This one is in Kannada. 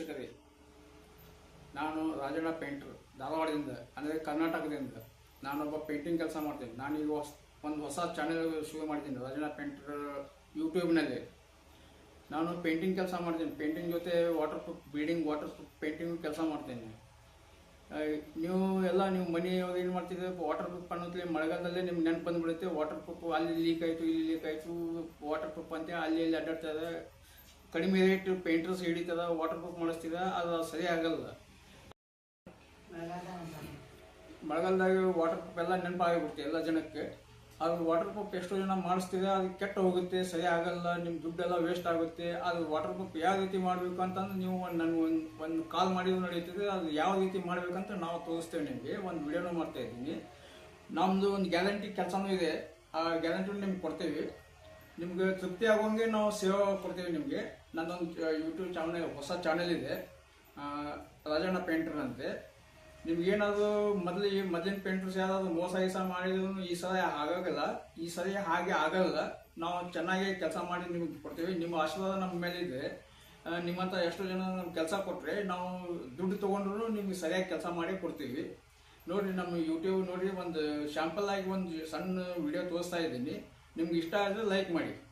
ವೀಕ್ಷಕರೇ ನಾನು ರಾಜಣ್ಣ ಪೇಂಟ್ರ್ ಧಾರವಾಡದಿಂದ, ಅಂದರೆ ಕರ್ನಾಟಕದಿಂದ. ನಾನೊಬ್ಬ ಪೇಂಟಿಂಗ್ ಕೆಲಸ ಮಾಡ್ತೀನಿ. ನಾನೀಗ ಹೊಸ, ಒಂದು ಹೊಸ ಚಾನೆಲ್ ಶುರು ಮಾಡಿದ್ದೀನಿ ರಾಜಣ್ಣ ಪೇಂಟ್ರ್ ಯೂಟ್ಯೂಬ್ನಲ್ಲಿ ನಾನು ಪೇಂಟಿಂಗ್ ಕೆಲಸ ಮಾಡ್ತೀನಿ. ಪೇಂಟಿಂಗ್ ಜೊತೆ waterproof building waterproof painting ಕೆಲಸ ಮಾಡ್ತೀನಿ. ನೀವು ಎಲ್ಲ ನೀವು ಮನೆ ಏನು ಮಾಡ್ತಿದ್ರೆ ವಾಟರ್ ಪ್ರೂಫ್ ಅನ್ನೋದ್ರೆ ಮಳೆಗಾಲದಲ್ಲೇ ನಿಮ್ಗೆ ನೆನಪು ಬಂದ್ಬಿಡುತ್ತೆ. ವಾಟರ್ ಪ್ರೂಫ್ ಅಲ್ಲಿ ಲೀಕ್ ಆಯಿತು, ಇಲ್ಲಿ ಲೀಕ್ ಆಯಿತು ವಾಟರ್ ಪ್ರೂಫ್ ಅಂತ ಅಲ್ಲಿ ಇಲ್ಲಿ ಅಡ್ಡಾಡ್ತದೆ ಕಡಿಮೆ ರೇಟ್ ಪೇಂಟರ್ಸ್ ಹಿಡಿತದ ವಾಟರ್ ಪ್ರೂಫ್ ಮಾಡಿಸ್ತಿದ ಅದು ಸರಿ ಆಗಲ್ಲ. ಮಳೆಗಾಲದಾಗ ವಾಟರ್ ಪ್ರೂಫ್ ಎಲ್ಲ ನೆನಪಾಗಿಬಿಡುತ್ತೆ ಎಲ್ಲ ಜನಕ್ಕೆ. ಅದು ವಾಟರ್ ಪ್ರೂಫ್ ಎಷ್ಟೋ ಜನ ಮಾಡಿಸ್ತಿದೆ ಅದು ಕೆಟ್ಟ ಹೋಗುತ್ತೆ, ಸರಿ ಆಗಲ್ಲ ನಿಮ್ಮ ದುಡ್ಡೆಲ್ಲ ವೇಸ್ಟ್ ಆಗುತ್ತೆ. ಅದು ವಾಟರ್ ಪ್ರೂಫ್ ಯಾವ ರೀತಿ ಮಾಡಬೇಕು ಅಂತಂದ್ರೆ ನೀವು ನನಗೆ ಒಂದು ಒಂದು ಕಾಲ್ ಮಾಡಿದ್ರು ನಡೀತದೆ, ಅದು ಯಾವ ರೀತಿ ಮಾಡಬೇಕಂತ ನಾವು ತೋರಿಸ್ತೇವೆ ನಿಮಗೆ, ಒಂದು ವಿಡಿಯೋನೂ ಮಾಡ್ತಾ ಇದ್ದೀನಿ. ನಮ್ಮದು ಒಂದು ಗ್ಯಾರಂಟಿ ಕೆಲಸನೂ ಇದೆ. ಆ ಗ್ಯಾರಂಟಿ ನಿಮ್ಗೆ ಕೊಡ್ತೇವೆ. ನಿಮ್ಗೆ ತೃಪ್ತಿ ಆಗೋಂಗೆ ನಾವು ಸೇವೆ ಕೊಡ್ತೀವಿ ನಿಮಗೆ. ನನ್ನೊಂದು ಯೂಟ್ಯೂಬ್ ಚಾನಲ್ ಹೊಸ ಚಾನೆಲ್ ಇದೆ. ರಾಜಣ್ಣ ಪೇಂಟರ್ ಅಂತೆ. ನಿಮ್ಗೇನಾದ್ರು ಮೊದಲು ಈ ಮೊದಲಿನ ಪೇಂಟರ್ಸ್ ಯಾವ್ದಾದ್ರು ಮೋಸ ಗೀಸ ಮಾಡಿದ್ರು ಈ ಸಲ ಆಗೋಗಲ್ಲ. ಈ ಸಲ ಹಾಗೆ ಆಗಲ್ಲ. ನಾವು ಚೆನ್ನಾಗಿ ಕೆಲಸ ಮಾಡಿ ನಿಮಗೆ ಕೊಡ್ತೀವಿ. ನಿಮ್ಮ ಆಶೀರ್ವಾದ ನಮ್ಮ ಮೇಲಿದೆ. ಇದೆ ನಿಮ್ಮಂಥ ಎಷ್ಟೋ ಜನ ನಮ್ಗೆ ಕೆಲಸ ಕೊಟ್ಟರೆ ನಾವು ದುಡ್ಡು ತೊಗೊಂಡ್ರು ನಿಮ್ಗೆ ಸರಿಯಾಗಿ ಕೆಲಸ ಮಾಡಿ ಕೊಡ್ತೀವಿ. ನೋಡಿರಿ ನಮ್ಮ ಯೂಟ್ಯೂಬ್ ನೋಡಿ, ಒಂದು ಶ್ಯಾಂಪಲ್ ಆಗಿ ಒಂದು ಸಣ್ಣ ವಿಡಿಯೋ ತೋರಿಸ್ತಾ ಇದ್ದೀನಿ. ನಿಮ್ಗೆ ಇಷ್ಟ ಆದರೆ ಲೈಕ್ ಮಾಡಿ.